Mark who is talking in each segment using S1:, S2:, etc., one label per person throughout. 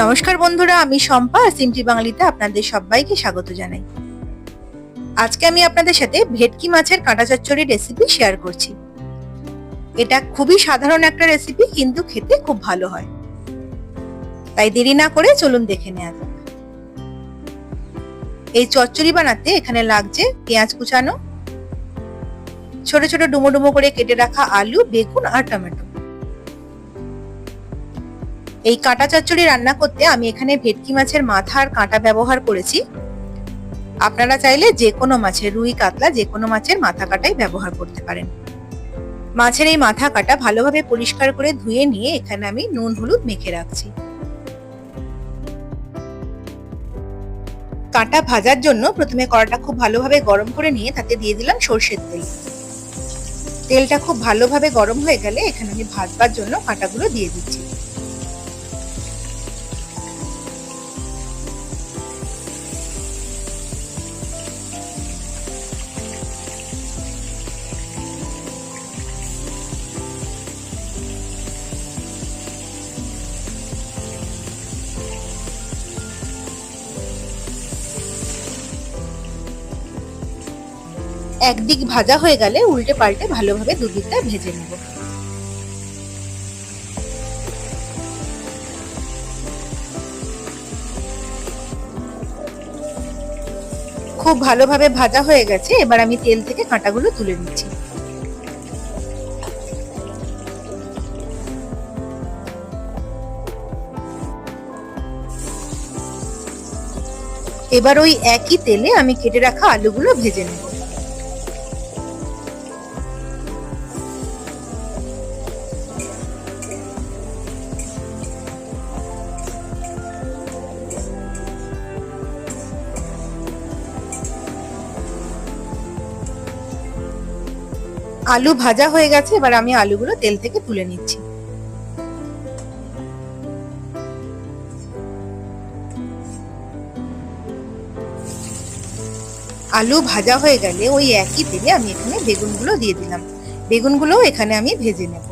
S1: নমস্কার বন্ধুরা, আমি শম্পা সিম্পলি বাঙালিতে আপনাদের সবাইকে স্বাগত জানাই। আজকে আমি আপনাদের সাথে ভেটকি মাছের কাঁটা চচ্চড়ি রেসিপি শেয়ার করছি। এটা খুবই সাধারণ একটা রেসিপি কিন্তু খেতে খুব ভালো হয়। তাই দেরি না করে চলুন দেখে নেওয়া যাক। এই চচ্চড়ি বানাতে এখানে লাগছে পেঁয়াজ কুচানো, ছোট ছোট ডুমো ডুমো করে কেটে রাখা আলু, বেগুন আর টমেটো। এই কাঁটা চচ্চড়ি রান্না করতে আমি এখানে ভেটকি মাছের মাথা আর কাঁটা ব্যবহার করেছি। আপনারা চাইলে যে কোনো মাছের, রুই, কাতলা, যে কোনো মাছের মাথা কাটাই ব্যবহার করতে পারেন। মাছের এই মাথা কাটা ভালোভাবে পরিষ্কার করে ধুয়ে নিয়ে এখানে আমি নুন, হলুদ মেখে রাখছি। কাঁটা ভাজার জন্য প্রথমে কড়াটা খুব ভালোভাবে গরম করে নিয়ে তাতে দিয়ে দিলাম সর্ষের তেল। তেলটা খুব ভালোভাবে গরম হয়ে গেলে এখানে আমি ভাজবার জন্য কাঁটাগুলো দিয়ে দিচ্ছি। একদিক ভাজা হয়ে গেলে উল্টে পাল্টে ভালোভাবে দুদিকটা ভেজে নেব। খুব ভালোভাবে ভাজা হয়ে গেছে, এবার আমি তেল থেকে কাঁটাগুলো তুলে নিচ্ছি। এবার ওই একই তেলে আমি কেটে রাখা আলুগুলো ভেজে নেব। আলু ভাজা হয়ে গেছে, এবার আমি আলুগুলো তেল থেকে তুলে নিচ্ছি। আলু ভাজা হয়ে গেলে ওই একই তেলে আমি এখানে বেগুনগুলো দিয়ে দিলাম। বেগুনগুলোও এখানে আমি ভেজে নেব।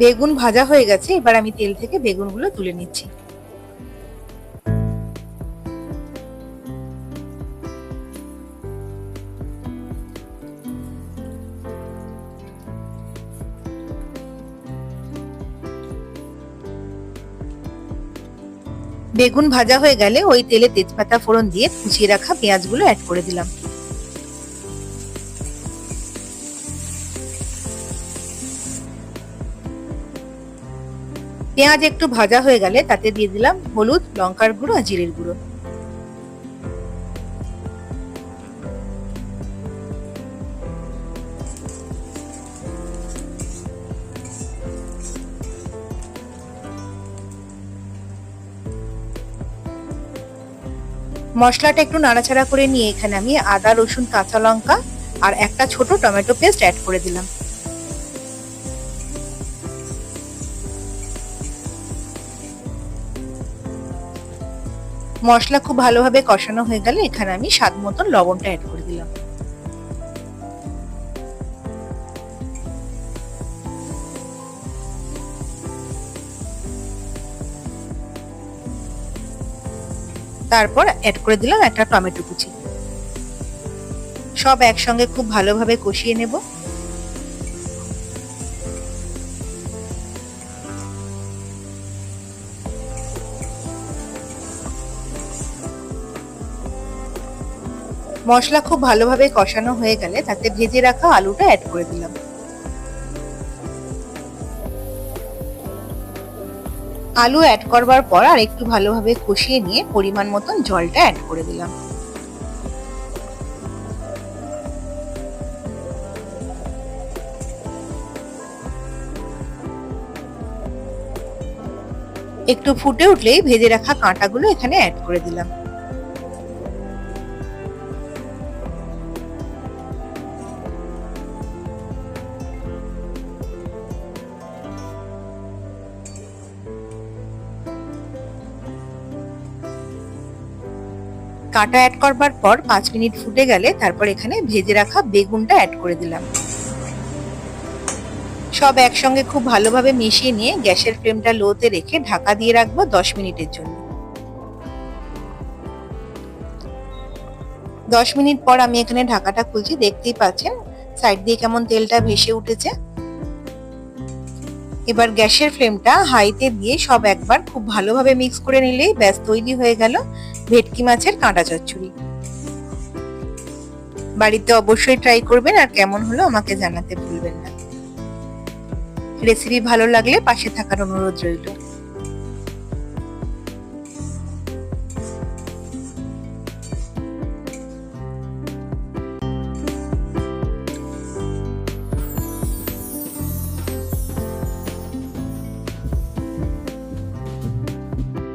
S1: বেগুন ভাজা হয়ে গেছে, এবার আমি তেল থেকে বেগুনগুলো তুলে নিচ্ছি। বেগুন ভাজা হয়ে গেলে ওই তেলে তেজপাতা ফোড়ন দিয়ে কুচিয়ে রাখা পেঁয়াজগুলো অ্যাড করে দিলাম। পেঁয়াজ একটু ভাজা হয়ে গেলে তাতে দিয়ে দিলাম হলুদ, লঙ্কার গুঁড়ো আর জিরের গুঁড়ো। মশলাটা একটু নাড়াচাড়া করে নিয়ে এখানে আমি আদা, রসুন, কাঁচা লঙ্কা আর একটা ছোট টমেটো পেস্ট অ্যাড করে দিলাম। মশলা খুব ভালোভাবে কষানো হয়ে গেলে এখানে আমি স্বাদ মতন লবণটা অ্যাড করে দিলাম। তারপর অ্যাড করে দিলাম একটা টমেটো কুচি। সব একসঙ্গে খুব ভালোভাবে কষিয়ে নেব। মশলা খুব ভালোভাবে কষানো হয়ে গেলে তাতে ভেজে রাখা আলুটা অ্যাড করে দিলাম। আলু অ্যাড করবার পর আর একটু ভালোভাবে কষিয়ে নিয়ে পরিমাণ মতন জলটা অ্যাড করে দিলাম। একটু ফুটে উঠলেই ভেজে রাখা কাঁটাগুলো এখানে অ্যাড করে দিলাম। কাঁটা অ্যাড করবার পর পাঁচ মিনিট ফুটে গেলে তারপর এখানে ভেজে রাখা বেগুনটা অ্যাড করে দিলাম। সব একসঙ্গে খুব ভালোভাবে মিশিয়ে নিয়ে গ্যাসের ফ্লেমটা লোতে রেখে ঢাকা দিয়ে রাখব দশ মিনিটের জন্য। দশ মিনিট পর আমি এখানে ঢাকাটা খুলছি। দেখতেই পাচ্ছেন সাইড দিয়ে কেমন তেলটা ভেসে উঠেছে। এবার গ্যাসের ফ্লেমটা হাইতে দিয়ে সব একবার খুব ভালোভাবে মিক্স করে নিলেই ব্যাস, তৈরি হয়ে গেল ভেটকি মাছের কাঁটা চচ্চড়ি। বাড়িতে অবশ্যই ট্রাই করবেন আর কেমন হলো আমাকে জানাতে ভুলবেন না। রেসিপি ভালো লাগলে পাশে থাকার অনুরোধ রইল।